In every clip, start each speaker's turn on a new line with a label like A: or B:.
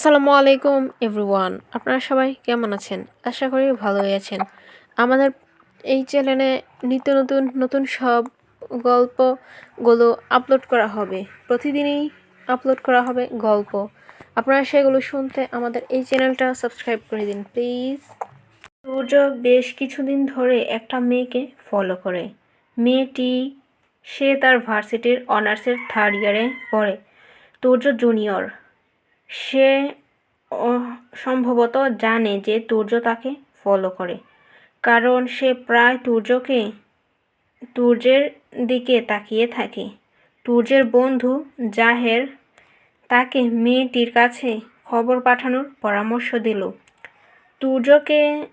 A: আসসালামু আলাইকুম এভরিওয়ান আপনারা সবাই কেমন আছেন? আশা করি ভালোই আছেন। আমাদের এই চ্যানেলে নিত্য নতুন নতুন সব গল্পগুলো আপলোড করা হবে। প্রতিদিনই আপলোড করা হবে গল্প। আপনারা সেগুলো শুনতে আমাদের এই চ্যানেলটা সাবস্ক্রাইব করে দিন প্লিজ সূর্য বেশ কিছুদিন ধরে একটা মেয়েকে ফলো করে। মেয়েটি, সে তার ভার্সিটির অনার্সের থার্ড ইয়ারে পড়ে। তুর্য জুনিয়র সে সম্ভবত জানে যে তুর্য তাকে ফলো করে। কারণ সে প্রায় তুর্যকে, তুর্যের দিকে তাকিয়ে থাকে। তুর্যের বন্ধু জাহের তাকে মেয়েটির কাছে খবর পাঠানোর পরামর্শ দিল। তুর্যকে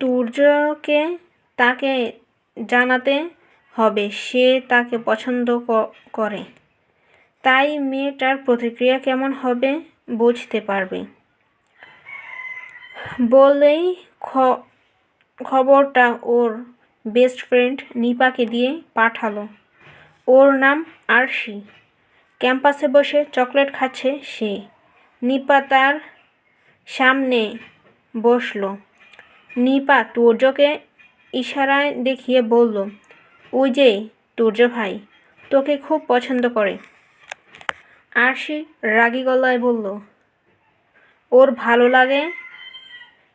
A: তুর্যকে তাকে জানাতে হবে। সে তাকে পছন্দ করে। তাই মেয়েটার প্রতিক্রিয়া কেমন হবে বুঝতে পারবে। বলেই খবরটা ওর বেস্ট ফ্রেন্ড নিপাকে দিয়ে পাঠালো। ওর নাম আরশি। ক্যাম্পাসে বসে চকলেট খাচ্ছে সে। নিপা তার সামনে বসল। নিপা তুর্যকে ইশারায় দেখিয়ে বলল, ওই যে তুর্য ভাই, তোকে খুব পছন্দ করে। আরশি রাগী গলায় বলল, ওর ভালো লাগে?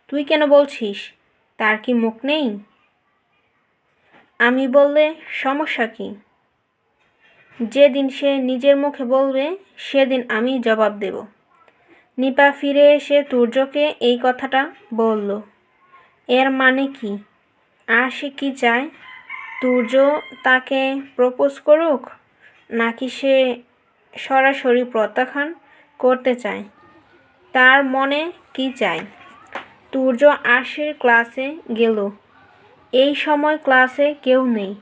A: তুই কেন বলছিস? তার কি মুখ নেই? আমি বললে সমস্যা কি? যেদিন সে নিজের মুখে বলবে, সেদিন আমি জবাব দেব। নিপা ফিরে এসে তুর্যকে এই কথাটা বলল, এর মানে কি? আর সে কি চায়? তুর্য তাকে প্রপোজ করুক, নাকি সে সরাসরি প্রত্যাখ্যান করতে চায়। তার মনে কি চায়? তুর্য আরশির ক্লাসে গেল। এই সময় ক্লাসে কেউ নেই।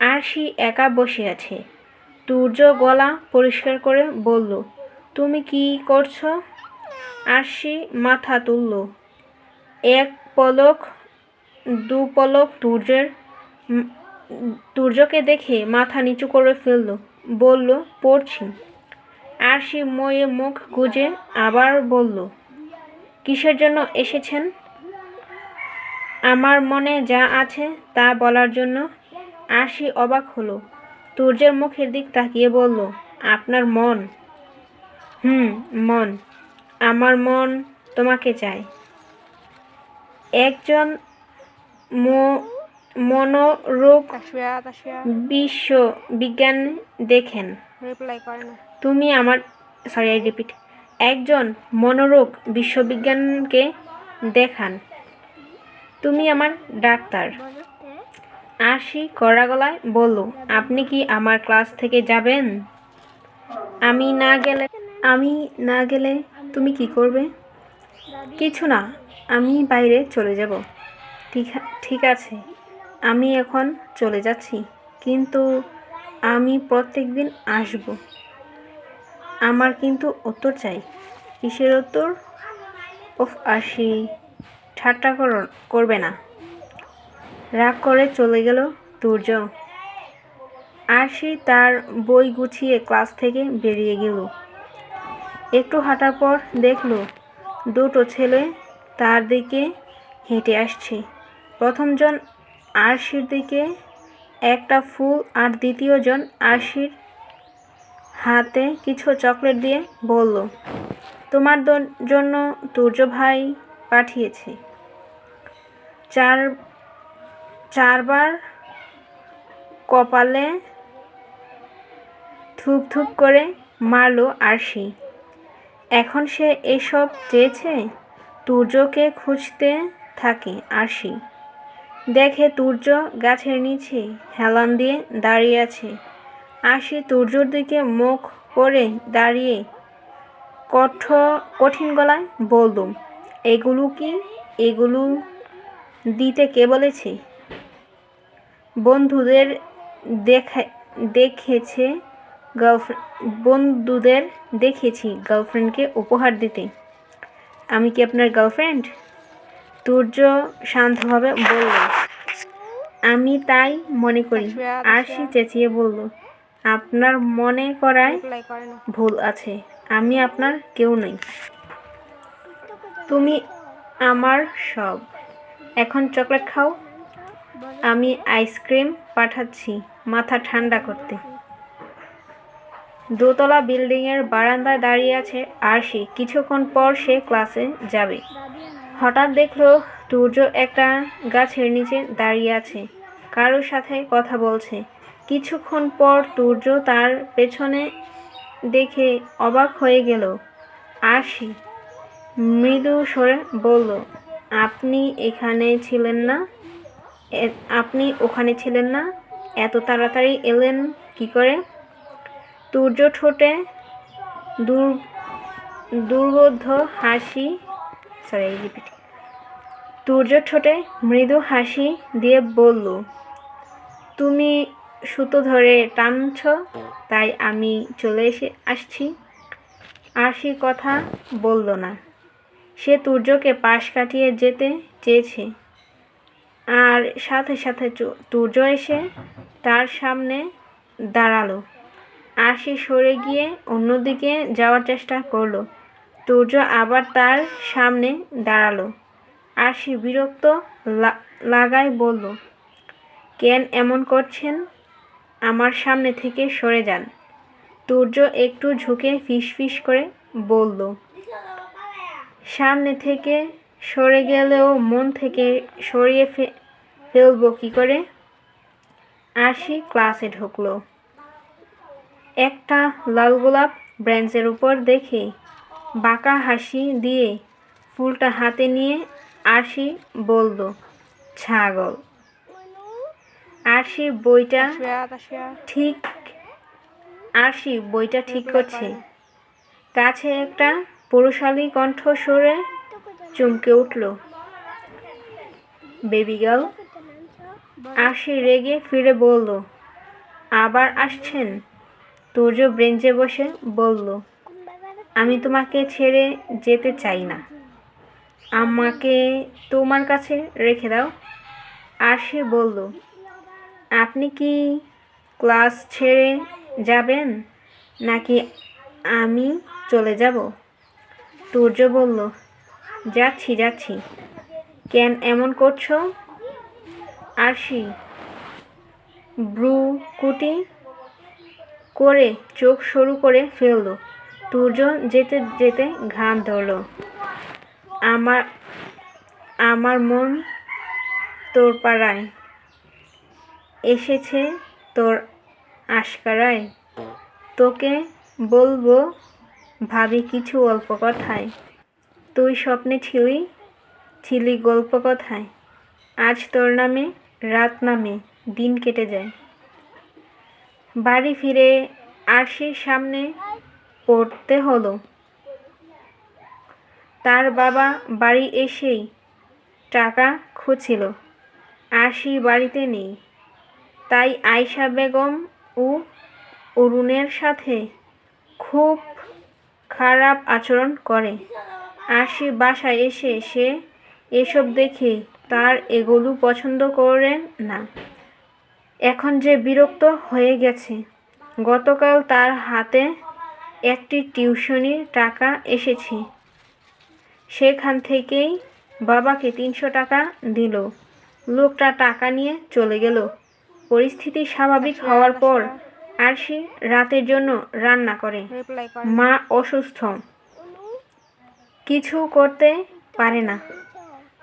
A: আরশি একা বসে আছে। তুর্য গলা পরিষ্কার করে বলল, তুমি কি করছ? আরশি মাথা তুলল। এক পলক, দু পলক তুর্যের তুর্যকে দেখে মাথা নিচু করে ফেলল। বলল, পড়ছি। আরশি ময়ে মুখ গুজে আবার বলল কিসের জন্য এসেছেন? আমার মনে যা আছে তা বলার জন্য। আরশি অবাক হলো। তুর্যের মুখের দিক তাকিয়ে বলল আপনার মন? হুম মন। আমার মন তোমাকে চায় একজন মনোরোগ বিশ্ব বিজ্ঞান দেখেন।
B: রিপ্লাই করে না।
A: তুমি আমার সরি আই রিপিট একজন মনোরোগ বিশ্ববিজ্ঞানকে দেখান। তুমি আমার ডাক্তার। আশি কড়া গলায় বলল, আপনি কি আমার ক্লাস থেকে যাবেন? আমি না গেলে, আমি না গেলে তুমি কি করবে? কিছু না, আমি বাইরে চলে যাব। ঠিক ঠিক আছে, আমি এখন চলে যাচ্ছি। কিন্তু আমি প্রত্যেক দিন আসব। আমার কিন্তু উত্তর চাই। কিসের উত্তর? ওফ আসি ঠাট্টা কর- করবে না। রাগ করে চলে গেল তুর্য আরশি তার বই গুছিয়ে ক্লাস থেকে বেরিয়ে গেল। একটু হাঁটার পর দেখল দুটো ছেলে তার দিকে হেঁটে আসছে। প্রথমজন আরশির দিকে একটা ফুল আর দ্বিতীয়জন আরশির হাতে কিছু চকলেট দিয়ে বলল, তোমার জন্য তুর্য ভাই পাঠিয়েছে। চার, চারবার কপালে থুপ থুপ করে মারলো আরশি। এখন সে এসব চেয়েছে? তুর্যকে খুঁজতে থাকে আরশি। দেখে তুর্য গাছের নিচে হেলান দিয়ে দাঁড়িয়ে আছে। আশি তুর্যর দিকে মুখ করে দাঁড়িয়ে কঠ, কঠিন গলায় বললুম এগুলো কি? এগুলো দিতে কে বলেছে? বন্ধুদের দেখে, দেখেছে গার্লফ্রেন্ড বন্ধুদের দেখেছি গার্লফ্রেন্ডকে উপহার দিতে। আমি কি আপনার গার্লফ্রেন্ড? তুর্য শান্তভাবে বলল, আমি তাই মনে করি। আরশি চেঁচিয়ে বলল, আপনার মনে করায় ভুল আছে, আমি আপনার কেউ নই। তুমি আমার সব। এখন চকলেট খাও। আমি আইসক্রিম পাঠাচ্ছি মাথা ঠান্ডা করতে। দোতলা বিল্ডিংয়ের বারান্দায় দাঁড়িয়ে আছে আরশি। কিছুক্ষণ পর সে ক্লাসে যাবে। হঠাৎ দেখল সূর্য একটা গাছের নিচে দাঁড়িয়ে আছে, কারোর সাথে কথা বলছে। কিছুক্ষণ পর সূর্য তার পেছনে দেখে অবাক হয়ে গেল। আসি মৃদু স্বরে বলল, আপনি এখানে ছিলেন না? আপনি ওখানে ছিলেন না? এত তাড়াতাড়ি এলেন কি করে? সূর্য ঠোঁটে দুর, দুর্বোধ্য হাসি সরি রিপিট সূর্য ঠোঁটে মৃদু হাসি দিয়ে বলল, তুমি সুতো ধরে টানছ, তাই আমি চলে এসে আসছি। আরশি কথা বলল না। সে সূর্যকে পাশ কাটিয়ে যেতে চেয়েছে। আর সাথে সাথে সূর্য এসে তার সামনে দাঁড়াল। আরশি সরে গিয়ে অন্যদিকে যাওয়ার চেষ্টা করল। সূর্য আবার তার সামনে দাঁড়াল আর সে বিরক্ত লাগায় বলল, কেন এমন করছেন? আমার সামনে থেকে সরে যান। সূর্য একটু ঝুঁকে ফিসফিস করে বলল, সামনে থেকে সরে গেলেও মন থেকে সরিয়ে ফেলব কী করে? আরশি ক্লাসে ঢুকলো। একটা লাল গোলাপ ব্রেঞ্চের উপর দেখে বাঁকা হাসি দিয়ে ফুলটা হাতে নিয়ে আরশি বলল, ছাগল। আরশি বইটা ঠিক, আরশি বইটা ঠিক করছে। কাছে একটা পুরুষালী কণ্ঠ সরে চমকে উঠল, বেবি গার্ল? আরশি রেগে ফিরে বলল, আবার আসছেন? তুর্য ব্রেঞ্চে বসে বলল আমি তোমাকে ছেড়ে যেতে চাই না। আমাকে তোমার কাছে রেখে দাও। আর সে বলল, আপনি কি ক্লাস ছেড়ে যাবেন নাকি আমি চলে যাব? সূর্য বলল, যাচ্ছি যাচ্ছি। কেন এমন করছ? আরশি ব্রু কুটি করে চোখ সরু করে ফেলল। সূর্য যেতে যেতে ঘাম ধরলো। আমার আমার মন তোর পাড়ায় এসেছে তোর আশকারায়। তোকে বলব, ভাবি কিছু অল্প কথায়। তুই স্বপ্নে ছিলি ছিলি গল্প কথায়। আজ তোর নামে রাত নামে দিন কেটে যায়। বাড়ি ফিরে আরশির সামনে পড়তে হলো। তার বাবা বাড়ি এসেই টাকা খুঁজছিল আরশি বাড়িতে নেই। তাই আয়শা বেগম ও অরুণের সাথে খুব খারাপ আচরণ করে। আরশি বাসায় এসে সে এসব দেখে তার এগুলো পছন্দ করে না। এখন যে বিরক্ত হয়ে গেছে, গতকাল তার হাতে একটি টিউশনির টাকা এসেছে। সেখান থেকেই বাবাকে তিনশো টাকা দিল। লোকটা টাকা নিয়ে চলে গেল। পরিস্থিতি স্বাভাবিক হওয়ার পর আরশি রাতের জন্য রান্না করে। মা অসুস্থ। কিছু করতে পারে না।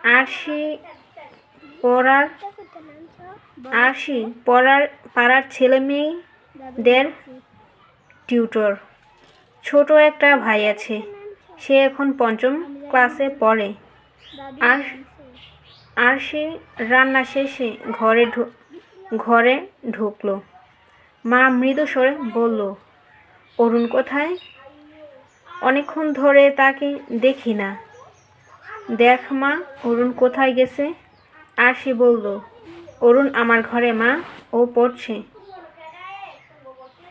A: আরশি পড়ার আরশি পড়ার, পাড়ার ছেলে মেয়েদের টিউটর ছোট একটা ভাই আছে। সে এখন পঞ্চম ক্লাসে পড়ে। আর আর সে রান্না শেষে ঘরে ঘরে ঢুকলো। মা মৃদু স্বরে বলল, অরুণ কোথায়? অনেকক্ষণ ধরে তাকে দেখি না। দেখ মা, অরুণ কোথায় গেছে? আর সে বলল, অরুণ আমার ঘরে মা, ও পড়ছে।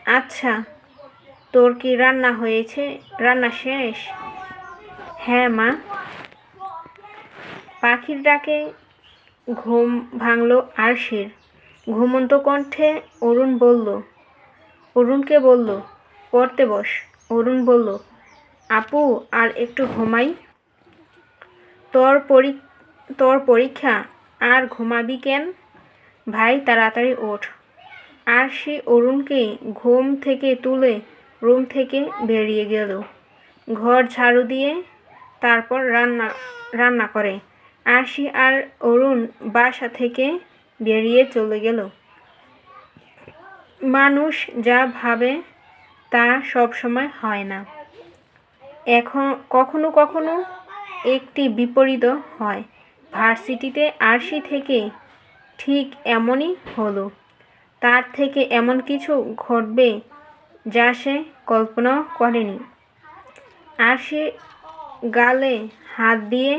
A: আচ্ছা। তোর কি রান্না হয়েছে? রান্না শেষ? হ্যাঁ মা। পাখির ডাকে ঘুম ভাঙলো আরশির। ঘুমন্ত কণ্ঠে অরুণ বলল, অরুণকে বলল, পড়তে বস। অরুণ বলল, আপু, আর একটু ঘুমাই? তোর পরি, তোর পরীক্ষা, আর ঘুমাবি কেন? ভাই, তাড়াতাড়ি ওঠ। আর সে অরুণকে ঘুম থেকে তুলে রুম থেকে বেরিয়ে গেল। ঘর ঝাড়ু দিয়ে তারপর রান্না রান্না করে। আরশি আর অরুণ বাসা থেকে বেরিয়ে চলে গেল। মানুষ যা ভাবে তা সব সময় হয় না। এখন কখনো কখনো একটি বিপরীত হয়। ভার্সিটিতে আরশি থেকে ঠিক এমনই হলো। তার থেকে এমন কিছু ঘটবে যা সে কল্পনাও করেনি। আরশি গালে হাত দিয়ে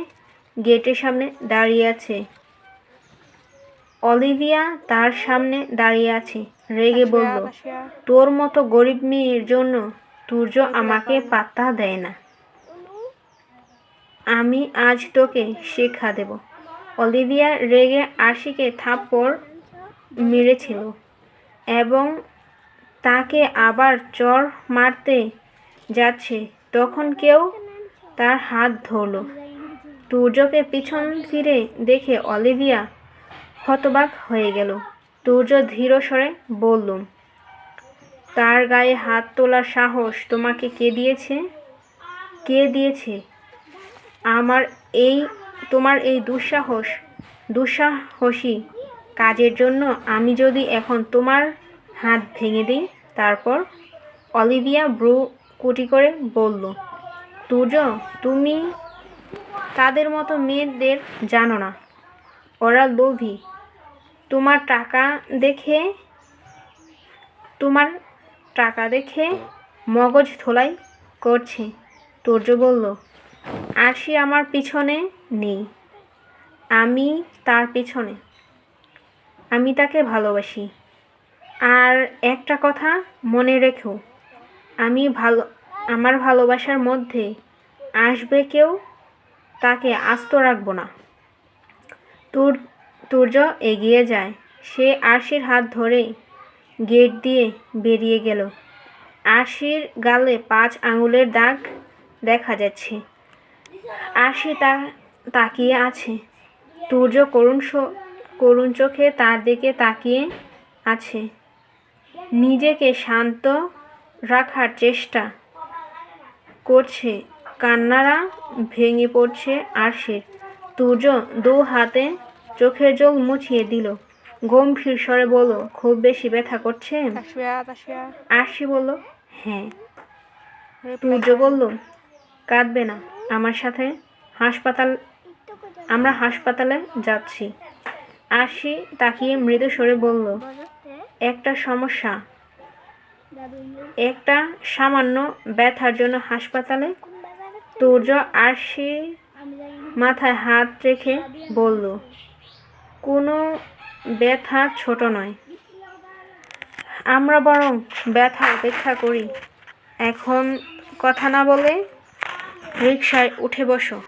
A: গেটের সামনে দাঁড়িয়ে আছে। অলিভিয়া তার সামনে দাঁড়িয়ে আছে রেগে বলল তোর মতো গরিব মেয়ের জন্য সূর্য আমাকে পাত্তা দেয় না। আমি আজ তোকে শিক্ষা দেব। অলিভিয়া রেগে আশিকে থাপ্পড় মেরেছিল এবং তাকে আবার চর মারতে যাচ্ছে। তখন কেউ তার হাত ধরলো। সূর্যকে পিছন ফিরে দেখে অলিভিয়া হতবাক হয়ে গেল। সূর্য ধীর স্বরে বলল, তার গায়ে হাত তোলার সাহস তোমাকে কে দিয়েছে? কে দিয়েছে? আমার এই, তোমার এই দুঃসাহস, দুঃসাহসী কাজের জন্য আমি যদি এখন তোমার হাত ভেঙে দিই। তারপর অলিভিয়া ব্রু কুটি করে বলল তুর্য তুমি তাদের মতো মেয়েদের জানো না। ওরা লোভী। তোমার টাকা দেখে, তোমার টাকা দেখে মগজ ধোলাই করছে। তুর্য বলল আরশি আমার পিছনে নেই। আমি তার পিছনে। আমি তাকে ভালোবাসি। আর একটা কথা মনে রেখো, আমি ভালো, আমার ভালোবাসার মধ্যে আসবে কেউ, তাকে আস্ত রাখব না। তুর, তুর্য এগিয়ে যায়। সে আরশির হাত ধরে গেট দিয়ে বেরিয়ে গেল। আরশির গালে পাঁচ আঙুলের দাগ দেখা যাচ্ছে। আরশি তা, তাকিয়ে আছে। তুর্য করুণ করুণ চোখে তার দিকে তাকিয়ে আছে। নিজেকে শান্ত রাখার চেষ্টা করছে। কান্নারা ভেঙে পড়ছে আরশির তুর্য দু হাতে চোখের জল মুছিয়ে দিল। গম্ভীর স্বরে বলল খুব বেশি ব্যথা করছে? আরশি বলল হ্যাঁ। সূর্য বলল কাঁদবে না আমার সাথে হাসপাতাল আমরা হাসপাতালে যাচ্ছি। আরশি তাকিয়ে মৃদু স্বরে বলল একটা সমস্যা। একটা সামান্য ব্যথার জন্য হাসপাতালে তুর্য আরশি মাথায় হাত রেখে বলল কোনো ব্যথা ছোট নয়। আমরা বরং ব্যথা অপেক্ষা করি। এখন কথা না বলে রিকশায় উঠে বসো।